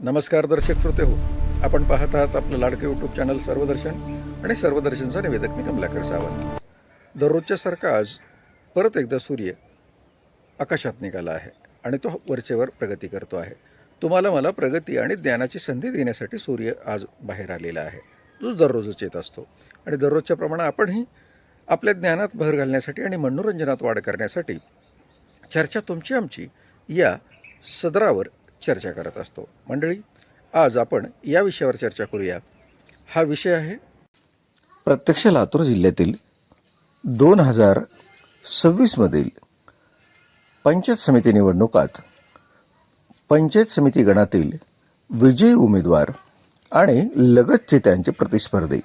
नमस्कार दर्शक श्रोते हो. आपण पाहत आहात आपलं लाडकं यूट्यूब चॅनल सर्वदर्शन आणि सर्वदर्शनचा निवेदक मी कमलाकर सावंत. दररोजच्या सारखा आज परत एकदा सूर्य आकाशात निघाला आहे आणि तो वरचेवर प्रगती करतो आहे. तुम्हाला मला प्रगती आणि ज्ञानाची संधी देण्यासाठी सूर्य आज बाहेर आलेला आहे. जो दररोजच येत असतो. आणि दररोजच्या प्रमाणे आपणही आपल्या ज्ञानात भर घालण्यासाठी आणि मनोरंजनात वाढ करण्यासाठी चर्चा तुमची आमची या सदरावर चर्चा करत असतो. मंडळी आज आपण या विषयावर चर्चा करूया. हा विषय आहे प्रत्यक्ष लातूर जिल्ह्यातील दोन हजार सव्वीसमधील पंचायत समिती निवडणुकात पंचायत समिती गणातील विजयी उमेदवार आणि लगतचे त्यांचे प्रतिस्पर्धी.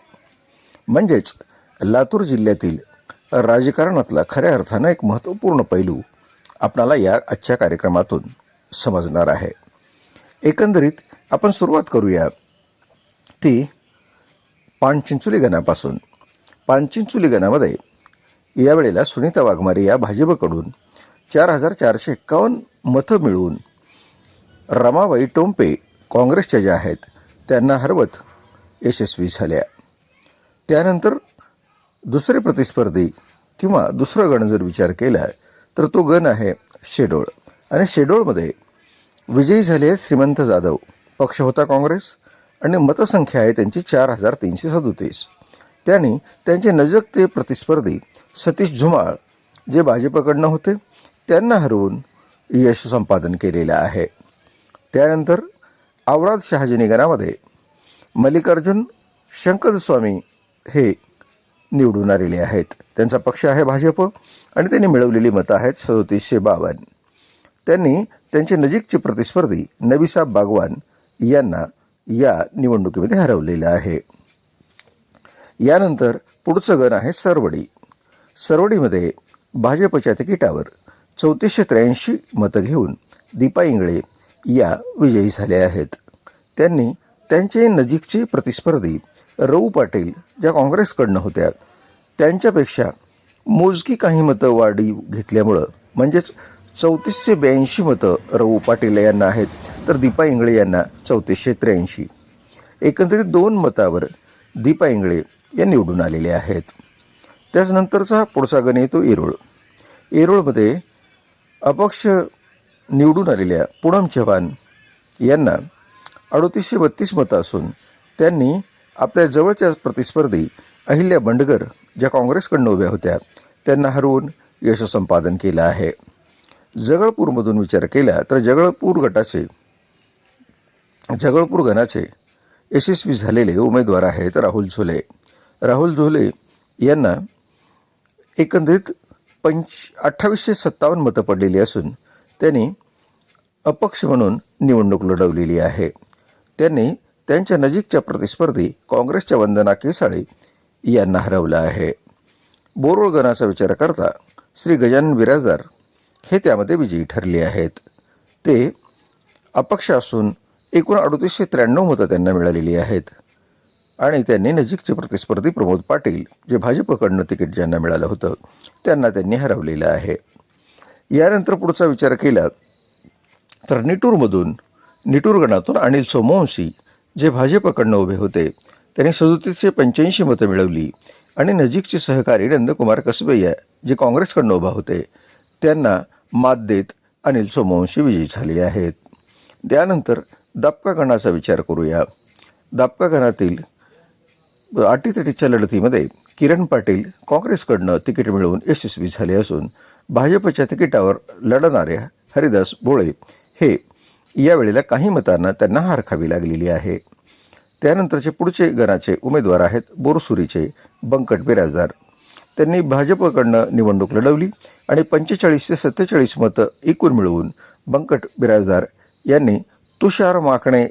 म्हणजेच लातूर जिल्ह्यातील राजकारणातला खऱ्या अर्थानं एक महत्त्वपूर्ण पैलू आपणाला या आजच्या कार्यक्रमातून समजणार आहे. एकंदरीत आपण सुरुवात करूया. ती पानचिंचोली गणापासून पानचिंचोली गणामध्ये यावेळेला सुनीता वाघमारे या भाजपकडून चार हजार चारशे एक्कावन्न मतं मिळवून रमाबाई टोंपे काँग्रेसच्या ज्या आहेत त्यांना हरवत यशस्वी झाल्या. त्यानंतर दुसरे प्रतिस्पर्धी किंवा दुसरा गण जर विचार केला तर तो गण आहे शेडोळ. आणि शेडोळमध्ये विजयी झाले आहेत श्रीमंत जाधव. पक्ष होता काँग्रेस आणि मतसंख्या आहे त्यांची चार हजार तीनशे सदोतीस. त्यांनी त्यांचे नजकते प्रतिस्पर्धी सतीश झुमाळ जे भाजपकडनं होते त्यांना हरवून यश संपादन केलेलं आहे. त्यानंतर आवराद शहाजी निगणामध्ये मल्लिकार्जुन शंकरस्वामी हे निवडून आलेले आहेत. त्यांचा पक्ष आहे भाजप आणि त्यांनी मिळवलेली मतं आहेत सदोतीसशे बावन्न. त्यांनी त्यांचे नजीकचे प्रतिस्पर्धी नबीसाब बागवान यांना या निवडणुकीमध्ये हरवलेलं आहे. यानंतर पुढचं गण आहे सरवडी. सरवडीमध्ये भाजपच्या तिकिटावर चौतीसशे त्र्याऐंशी मतं घेऊन दीपा इंगळे या विजयी झाल्या आहेत. त्यांनी त्यांचे नजीकचे प्रतिस्पर्धी रऊ पाटील ज्या काँग्रेसकडनं होत्या त्यांच्यापेक्षा मोजकी काही मतं वाढी घेतल्यामुळं म्हणजेच चौतीसशे ब्याऐंशी मतं रवू पाटील यांना आहेत तर दीपा इंगळे यांना चौतीसशे त्र्याऐंशी. एकंदरीत दोन मतावर दीपा इंगळे या निवडून आलेले आहेत. त्याचनंतरचा पुढचा गण येतो येरोळ येरोळमध्ये अपक्ष निवडून आलेल्या पूनम चव्हाण यांना अडोतीसशे बत्तीस मतं असून त्यांनी आपल्या जवळच्या प्रतिस्पर्धी अहिल्या बंडगर ज्या काँग्रेसकडनं उभ्या होत्या त्यांना हरवून यशसंपादन केलं आहे. जगळपूरमधून विचार केला तर जगळपूर गटाचे जगळपूर गणाचे यशस्वी झालेले उमेदवार आहेत राहुल झोले. राहुल झोले यांना एकंदरीत पंच अठ्ठावीसशे सत्तावन्न मतं पडलेली असून त्यांनी अपक्ष म्हणून निवडणूक लढवलेली आहे. त्यांनी त्यांच्या नजीकच्या प्रतिस्पर्धी काँग्रेसच्या वंदना केसाळे यांना हरवलं आहे. बोरोळ गणाचा विचार करता श्री गजानन बिराजदार हे त्यामध्ये विजयी ठरले आहेत. ते अपक्ष असून एकूण अडतीसशे त्र्याण्णव मतं त्यांना मिळालेली आहेत. आणि त्यांनी नजीकचे प्रतिस्पर्धी प्रमोद पाटील जे भाजपकडनं तिकीट ज्यांना मिळालं होतं त्यांना त्यांनी हरवलेलं आहे. यानंतर पुढचा विचार केला तर निटूरमधून निटूर गणातून अनिल सोमवंशी जे भाजपकडनं उभे होते त्यांनी सदोतीसशे पंच्याऐंशी मतं मिळवली. आणि नजीकचे सहकारी नंदकुमार कसबैया जे काँग्रेसकडनं उभा होते त्यांना मात देत अनिल सोमवंशी विजयी झाले आहेत. त्यानंतर दापका गणाचा विचार करूया. दापका गणातील अटीतटीच्या लढतीमध्ये किरण पाटील काँग्रेसकडनं तिकीट मिळवून यशस्वी झाले असून भाजपच्या तिकिटावर लढणाऱ्या हरिदास भोळे हे यावेळेला काही मतांना त्यांना हार खावी लागलेली आहे. त्यानंतरचे पुढचे गणाचे उमेदवार आहेत बोरसुरीचे बंकट बिराजदार. त्यांनी भाजपकडनं निवडणूक लढवली आणि पंचेचाळीस ते सत्तेचाळीस मतं एकूण मिळवून बंकट बिराजदार यांनी तुषार माकणे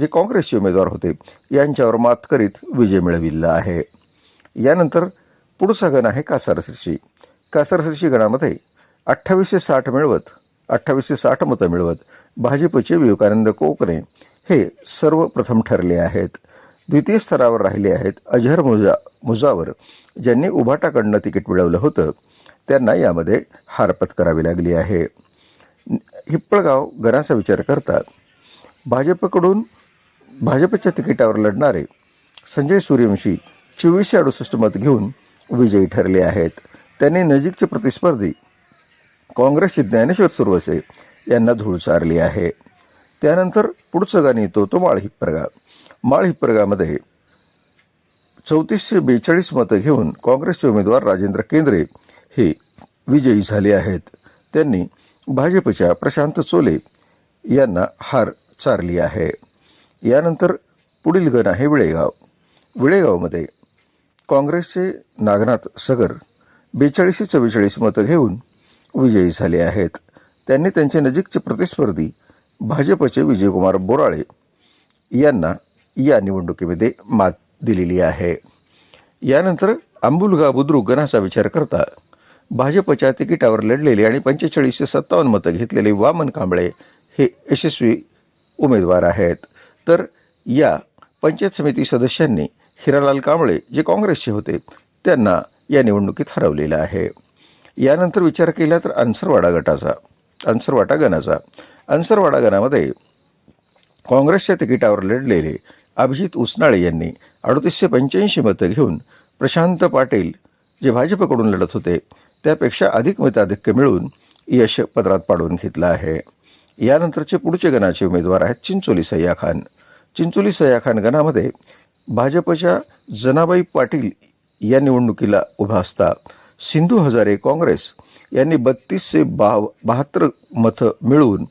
जे काँग्रेसचे उमेदवार होते यांच्यावर मात करीत विजय मिळविला आहे. यानंतर पुढचा गण आहे कासारशिर्शी कासारशिर्शी गणामध्ये अठ्ठावीसशे साठ मिळवत अठ्ठावीसशे साठ मतं मिळवत भाजपचे विवेकानंद कोकणे हे सर्वप्रथम ठरले आहेत. द्वितीय स्तरावर राहिले आहेत अजहर मुजा मुजावर. ज्यांनी उभाटाकडनं तिकीट मिळवलं होतं त्यांना यामध्ये हारपत करावी लागली आहे. हिप्पळगाव गणाचा विचार करता भाजपकडून भाजपच्या तिकिटावर लढणारे संजय सूर्यवंशी चोवीसशे अडुसष्ट मत घेऊन विजयी ठरले आहेत. त्यांनी नजीकचे प्रतिस्पर्धी काँग्रेसचे ज्ञानेश्वर सुरवसे यांना धूळ चारली आहे. त्यानंतर पुढचं गाणं येतो तो माळ हिप्परगा माळ हिप्परगामध्ये चौतीसशे बेचाळीस मतं घेऊन काँग्रेसचे उमेदवार राजेंद्र केंद्रे हे विजयी झाले आहेत. त्यांनी भाजपच्या प्रशांत चोले यांना हार चारली आहे. यानंतर पुढील गण आहे विळेगाव. विळेगावमध्ये काँग्रेसचे नागनाथ सगर बेचाळीसशे चव्वेचाळीस मतं घेऊन विजयी झाले आहेत. त्यांनी त्यांचे नजीकचे प्रतिस्पर्धी भाजपचे विजयकुमार बोराळे यांना या निवडणुकीमध्ये मात दिलेली आहे. यानंतर आंबुलगा बुद्रुक गणाचा विचार करता भाजपच्या तिकिटावर लढलेले आणि पंचेचाळीसशे सत्तावन्न मतं घेतलेले वामन कांबळे हे यशस्वी उमेदवार आहेत. तर या पंचायत समिती सदस्यांनी हिरालाल कांबळे जे काँग्रेसचे होते त्यांना या निवडणुकीत हरवलेलं आहे. यानंतर विचार केला तर अन्सरवाडा गटाचा. अन्सरवाटा गणाचा. अन्सरवाडा गणामध्ये काँग्रेसच्या तिकिटावर लढलेले अभिजित उसनाळे यांनी अडतीसशे पंच्याऐंशी मतं घेऊन प्रशांत पाटील जे भाजपकडून लढत होते त्यापेक्षा अधिक मताधिक्य मिळवून यश पदरात पाडून घेतलं आहे. यानंतरचे पुढचे गणाचे उमेदवार आहेत चिंचोली सय्या खान. चिंचोली सय्या खान गणामध्ये भाजपच्या जनाबाई पाटील या निवडणुकीला उभा असता. सिंधू हजारे काँग्रेस यांनी बत्तीसशे बा बहात्तर मतं मिळवून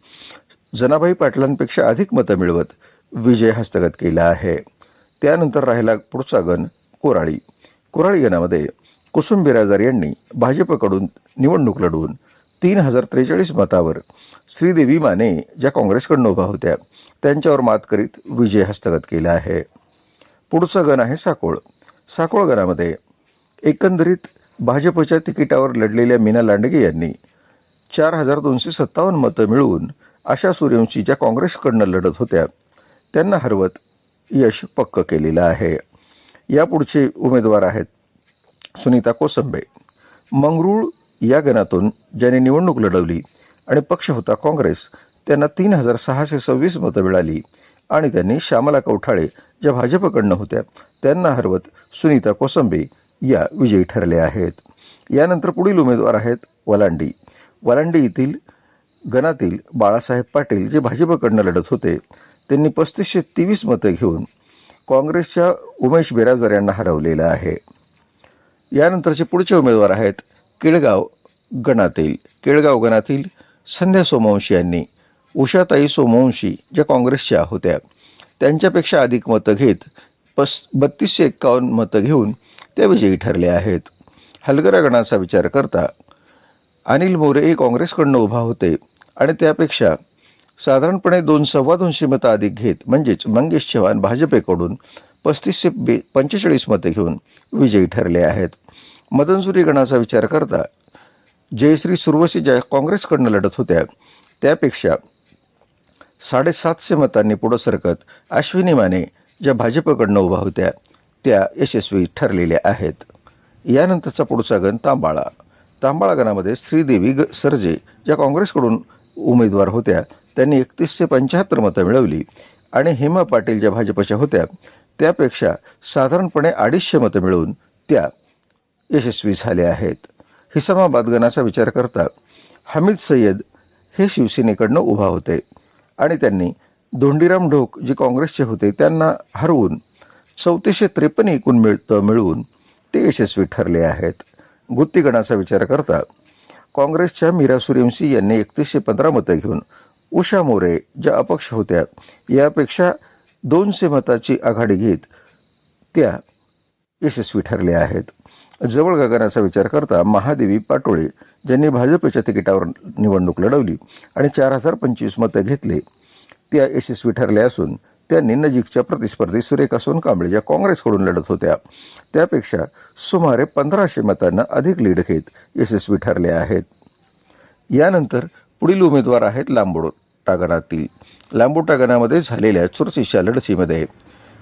जनाबाई पाटलांपेक्षा अधिक मतं मिळवत विजय हस्तगत केला आहे. त्यानंतर राहिला पुढचा गण कोराळी. कोराळी गणामध्ये कुसुम बिराजदार यांनी भाजपकडून निवडणूक लढवून तीन हजार त्रेचाळीस मतावर श्रीदेवी माने ज्या काँग्रेसकडून उभा होत्या त्यांच्यावर मात करीत विजय हस्तगत केला आहे. पुढचा गण आहे साकोळ. साकोळ गणामध्ये एकंदरीत भाजपच्या तिकिटावर लढलेल्या मीना लांडगे यांनी चार हजार दोनशे सत्तावन्न मतं मिळवून आशा सूर्यवंशी ज्या काँग्रेसकडनं लढत होत्या. त्यांना हरवत यश पक्क केलेलं आहे. यापुढचे उमेदवार आहेत सुनीता कोसंबे. मंगरूळ या गणातून ज्यांनी निवडणूक लढवली आणि पक्ष होता काँग्रेस त्यांना तीन हजार सहाशे सव्वीस मतं मिळाली आणि त्यांनी श्यामला कवठाळे ज्या भाजपकडनं होत्या त्यांना हरवत सुनीता कोसंबे या विजयी ठरल्या आहेत. यानंतर पुढील उमेदवार आहेत वलांडी. वलांडी येथील गणातील बाळासाहेब पाटील जे भाजपकडनं लढत होते त्यांनी पस्तीसशे तेवीस मतं घेऊन काँग्रेसच्या उमेश बिराजदार यांना हरवलेलं आहे. यानंतरचे पुढचे उमेदवार आहेत केळगाव गणातील केळगाव गणातील संध्या सोमवंशी यांनी उषाताई सोमवंशी ज्या काँग्रेसच्या होत्या त्यांच्यापेक्षा अधिक मतं घेत पस बत्तीसशे एक्कावन्न मतं घेऊन त्या विजयी ठरल्या आहेत. हलगरा गणाचा विचार करता अनिल मोरे हे काँग्रेसकडनं उभा होते आणि त्यापेक्षा साधारणपणे दोन सव्वा दोनशे मतं अधिक घेत म्हणजेच मंगेश चव्हाण भाजपेकडून पस्तीसशे बे पंचेचाळीस मतं घेऊन विजयी ठरले आहेत. मदनसुरी गणाचा विचार करता जयश्री सुरवशी ज्या काँग्रेसकडनं लढत होत्या त्यापेक्षा साडेसातशे मतांनी पुढं सरकत अश्विनी माने ज्या भाजपकडनं उभा होत्या. त्या यशस्वी ठरलेल्या आहेत. यानंतरचा पुढचा गण तांबाळा. तांबाळा गणामध्ये श्रीदेवी ग सरजे ज्या काँग्रेसकडून उमेदवार होत्या. त्यांनी एकतीसशे पंच्याहत्तर मतं मिळवली. आणि हेमा पाटील ज्या भाजपच्या होत्या त्यापेक्षा साधारणपणे अडीचशे मतं मिळवून त्या यशस्वी झाल्या आहेत. हिसामाबाद गणाचा विचार करता हमीद सय्यद हे शिवसेनेकडनं उभा होते. आणि त्यांनी धोंडीराम ढोक जे काँग्रेसचे होते त्यांना हरवून चौतीसशे त्रेपन्न एकूण मिळतं मिळवून ते यशस्वी ठरले आहेत. गुत्तीगणाचा विचार करता काँग्रेसच्या मीरा सुरेमसी यांनी एकतीसशे पंधरा मतं घेऊन उषा मोरे ज्या अपक्ष होत्या यापेक्षा दोनशे मताची आघाडी घेत त्या यशस्वी ठरल्या आहेत. जवळ गगनाचा विचार करता महादेवी पाटोळे ज्यांनी भाजपच्या तिकिटावर निवडणूक लढवली आणि चार हजार पंचवीस मतं घेतले त्या यशस्वी ठरल्या असून त्यांनी नजीकच्या प्रतिस्पर्धी सुरेखा सोनकांबळे ज्या काँग्रेसकडून लढत होत्या. त्यापेक्षा सुमारे पंधराशे मतांना अधिक लीड घेत यशस्वी ठरले आहेत. यानंतर पुढील उमेदवार आहेत लांबोड टागणातील. लांबोड टागणामध्ये झालेल्या चुरशीच्या लढतीमध्ये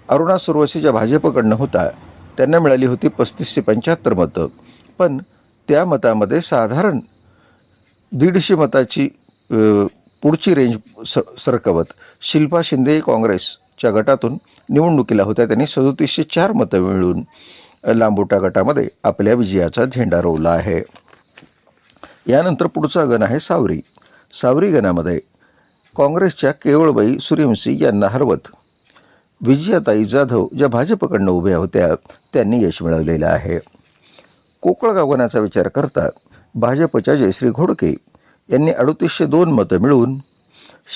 अरुणा सुरवशी ज्या भाजपकडनं होता त्यांना मिळाली होती पस्तीसशे पंच्याहत्तर मतं. पण त्या मतामध्ये साधारण दीडशे मताची पुढची रेंज स सरकवत. शिल्पा शिंदे काँग्रेसच्या गटातून निवडणुकीला होत्या. त्यांनी सदोतीसशे चार मतं मिळून लांबोटा गटामध्ये आपल्या विजयाचा झेंडा रोवला आहे. यानंतर पुढचा गण आहे सावरी. सावरी गणामध्ये काँग्रेसच्या केवळबाई सूर्यवंशी यांना हरवत. विजयाताई जाधव ज्या भाजपकडनं उभ्या होत्या त्यांनी यश मिळवलेलं आहे. कोकळगाव गणाचा विचार करता भाजपच्या जयश्री घोडके यांनी अडतीसशे दोन मतं मिळवून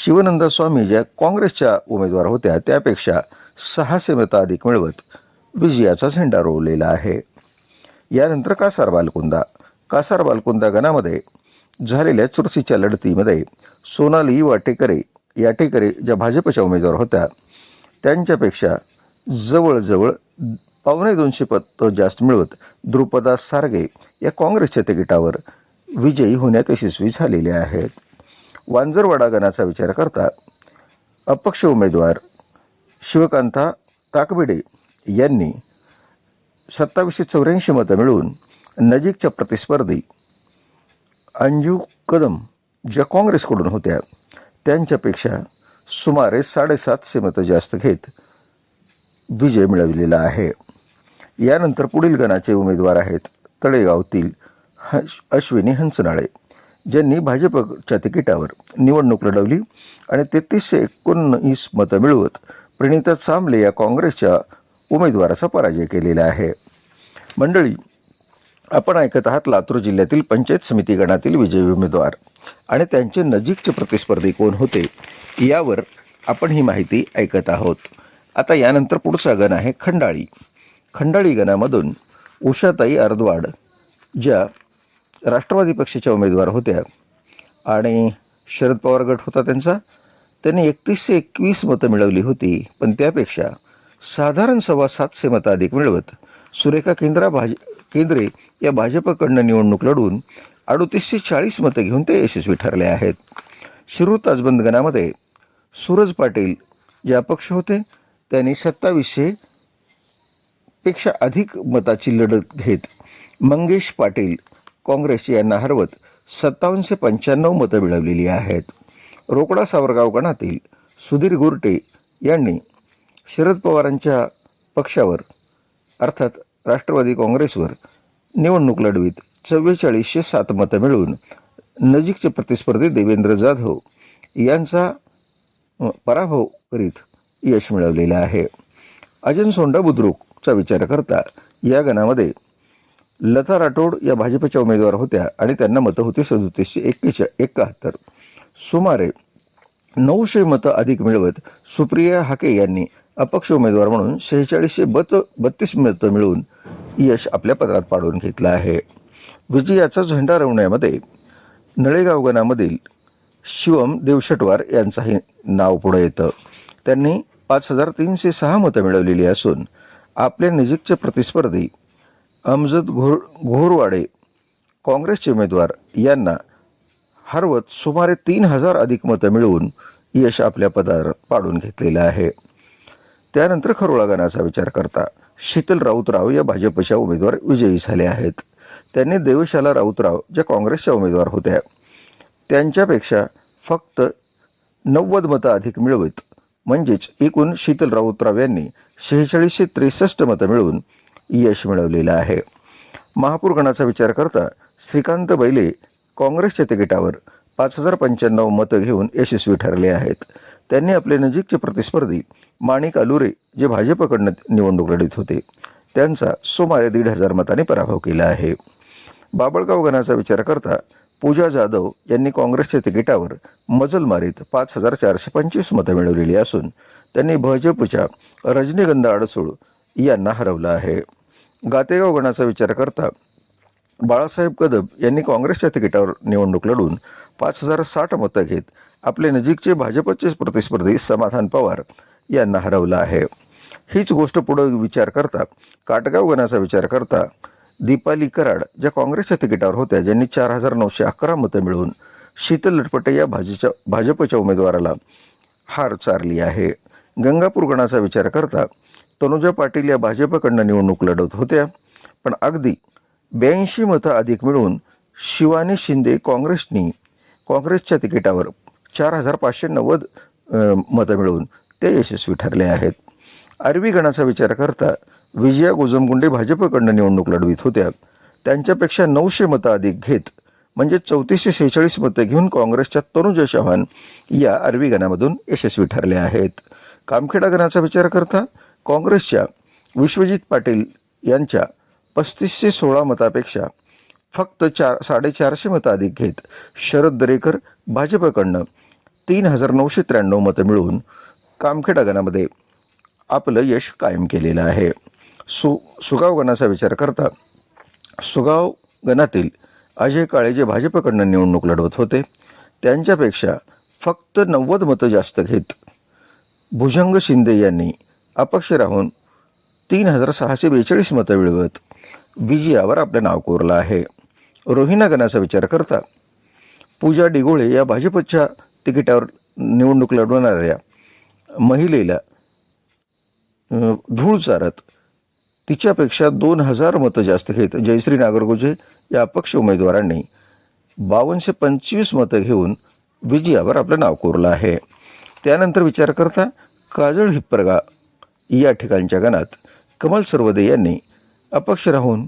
शिवनंदा स्वामी ज्या काँग्रेसच्या उमेदवार होत्या त्यापेक्षा सहाशे मतं अधिक मिळवत विजयाचा झेंडा रोवलेला आहे. यानंतर कासार बालकुंदा. कासार बालकुंदा गणामध्ये झालेल्या चुरशीच्या लढतीमध्ये सोनाली वाटेकरे याटेकरे ज्या भाजपच्या उमेदवार होत्या त्यांच्यापेक्षा जवळजवळ पावणे दोनशे पत जास्त मिळवत द्रुपदा सारगे या काँग्रेसच्या तिकिटावर विजयी होण्यात यशस्वी झालेले आहेत. वांजरवाडा गणाचा विचार करता अपक्ष उमेदवार शिवकांता ताकबिडे यांनी सत्तावीसशे चौऱ्याऐंशी मतं मिळवून नजीकच्या प्रतिस्पर्धी अंजू कदम ज्या काँग्रेसकडून होत्या त्यांच्यापेक्षा सुमारे साडेसातशे मतं जास्त घेत विजय मिळवलेला आहे. यानंतर पुढील गणाचे उमेदवार आहेत तळेगावतील हश अश्विनी हंसनाळे ज्यांनी भाजपच्या तिकिटावर निवडणूक लढवली आणि तेहतीसशे एकोणीस मतं मिळवत प्रणिता चांबले या काँग्रेसच्या उमेदवाराचा पराजय केलेला आहे. मंडळी आपण ऐकत आहात लातूर जिल्ह्यातील पंचायत समिती गणातील विजयी उमेदवार आणि त्यांचे नजीकचे प्रतिस्पर्धी कोण होते यावर आपण ही माहिती ऐकत आहोत. आता यानंतर पुढचा गण आहे खंडाळी. खंडाळी गणामधून उषाताई अर्दवाड ज्या राष्ट्रवादी पक्षाच्या उमेदवार होत्या. आणि शरद पवार गट होता त्यांचा. त्यांनी एकतीसशे एकवीस मतं मिळवली होती. पण त्यापेक्षा साधारण सव्वा सातशे मतं अधिक मिळवत सुरेखा केंद्रा भाज केंद्रे या भाजपकडनं निवडणूक लढून अडोतीसशे चाळीस मतं घेऊन ते यशस्वी ठरले आहेत. शिरूर ताजबंद गणामध्ये सूरज पाटील जे अपक्ष होते त्यांनी सत्तावीसशे पेक्षा अधिक मताची लढत घेत मंगेश पाटील काँग्रेस यांना हरवत सत्तावन्नशे पंच्याण्णव मतं मिळवलेली आहेत. रोकडा सावरगाव गणातील सुधीर गुरटे यांनी शरद पवारांच्या पक्षावर अर्थात राष्ट्रवादी काँग्रेसवर निवडणूक लढवीत चव्वेचाळीसशे सात मतं मिळवून नजीकचे प्रतिस्पर्धी देवेंद्र जाधव यांचा पराभव करीत यश मिळवलेलं आहे. अजन सोंडा बुद्रुकचा विचार करता या गणामध्ये लता राठोड या भाजपच्या उमेदवार होत्या आणि त्यांना मतं होती सदोतीसशे एक्केच्या एकाहत्तर. सुमारे नऊशे मतं अधिक मिळवत सुप्रिया हाके यांनी अपक्ष उमेदवार म्हणून शेहेचाळीसशे बत बत्तीस मतं मिळवून यश आपल्या पत्रात पाडून घेतलं आहे. विजयाचा झेंडा रवण्यामध्ये नळेगावगणामधील शिवम देवशटवार यांचंही नाव पुढे येतं. त्यांनी पाच हजार तीनशे सहा मतं मिळवलेली असून आपल्या निजीकचे प्रतिस्पर्धी अमजद घोर घोरवाडे काँग्रेसचे उमेदवार यांना हरवत सुमारे तीन हजार अधिक मतं मिळवून यश आपल्या पदावर पाडून घेतलेलं आहे. त्यानंतर खरोळा गणाचा विचार करता शीतल राऊतराव या भाजपच्या उमेदवार विजयी झाले आहेत. त्यांनी देवशाला राऊतराव ज्या काँग्रेसच्या उमेदवार होत्या त्यांच्यापेक्षा फक्त नव्वद मतं अधिक मिळवत. म्हणजेच एकूण शीतल राऊतराव यांनी शेहेचाळीसशे त्रेसष्ट मतं मिळवून यश मिळवलेलं आहे. महापूर गणाचा विचार करता श्रीकांत बैले काँग्रेसच्या तिकिटावर पाच हजार पंच्याण्णव मतं घेऊन यशस्वी ठरले आहेत. त्यांनी आपले नजीकचे प्रतिस्पर्धी माणिक आलुरे जे भाजपकडनं निवडणूक लढत होते त्यांचा सुमारे दीड हजार मतांनी पराभव केला आहे. बाबळगाव गणाचा विचार करता पूजा जाधव यांनी काँग्रेसच्या तिकिटावर मजल मारीत पाच हजार चारशे पंचवीस मतं मिळवलेली असून त्यांनी भाजपच्या रजनीगंधा अडसूळ यांना हरवलं आहे. गातेगाव गणाचा विचार करता बाळासाहेब कदम यांनी काँग्रेसच्या तिकिटावर निवडणूक लढून पाच हजार साठ मतं घेत आपले नजीकचे भाजपचे प्रतिस्पर्धी समाधान पवार यांना हरवलं आहे. हीच गोष्ट पुढं विचार करता काटगाव गणाचा विचार करता दीपाली कराड ज्या काँग्रेसच्या तिकिटावर होत्या ज्यांनी चार हजार नऊशे अकरा मतं मिळवून शीतल लटपटे या भाजीच्या भाजपच्या उमेदवाराला हार चारली आहे. गंगापूर गणाचा विचार करता तनुजा पाटील या भाजपकडनं निवडणूक लढवत होत्या. पण अगदी ब्याऐंशी मतं अधिक मिळून शिवानी शिंदे काँग्रेसनी काँग्रेसच्या तिकिटावर चार हजार पाचशे नव्वद मतं मिळवून ते यशस्वी ठरले आहेत. आरवी गणाचा विचार करता विजया गोजमगुंडे भाजपकडनं निवडणूक लढवीत होत्या. त्यांच्यापेक्षा नऊशे मतं अधिक घेत म्हणजे चौतीसशे सेहेचाळीस मतं घेऊन काँग्रेसच्या तनुजा चव्हाण या आरवी गणामधून यशस्वी ठरले आहेत. कामखेडा गणाचा विचार करता काँग्रेसच्या विश्वजित पाटील यांच्या पस्तीसशे सोळा मतापेक्षा फक्त चार साडेचारशे मतं अधिक घेत शरद दरेकर भाजपकडनं तीन हजार नऊशे त्र्याण्णव मतं मिळवून कामखेडा गणामध्ये आपलं यश कायम केलेलं आहे. सु सुगाव गणाचा विचार करता सुगाव गणातील अजय काळे जे भाजपकडनं निवडणूक लढवत होते त्यांच्यापेक्षा फक्त नव्वद मतं जास्त घेत भुजंग शिंदे यांनी अपक्ष राहून तीन हजार सहाशे बेचाळीस मतं मिळवत विजयावर आपलं नाव कोरलं आहे. रोहिणा गणाचा विचार करता पूजा डिगोळे या भाजपच्या तिकिटावर निवडणूक लढवणाऱ्या महिलेला धूळ चारत तिच्यापेक्षा दोन हजार मतं जास्त घेत जयश्री नागरगोजे या अपक्ष उमेदवारांनी बावनशे पंचवीस मतं घेऊन विजयावर आपलं नाव कोरलं आहे. त्यानंतर विचार करता काजळ हिप्परगा या ठिकाणच्या गणात कमल सर्वदे यांनी अपक्ष राहून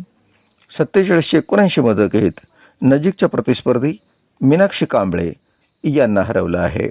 सत्तेचाळीसशे एकोणऐंशी मतं घेत नजीकच्या प्रतिस्पर्धी मीनाक्षी कांबळे यांना हरवलं आहे.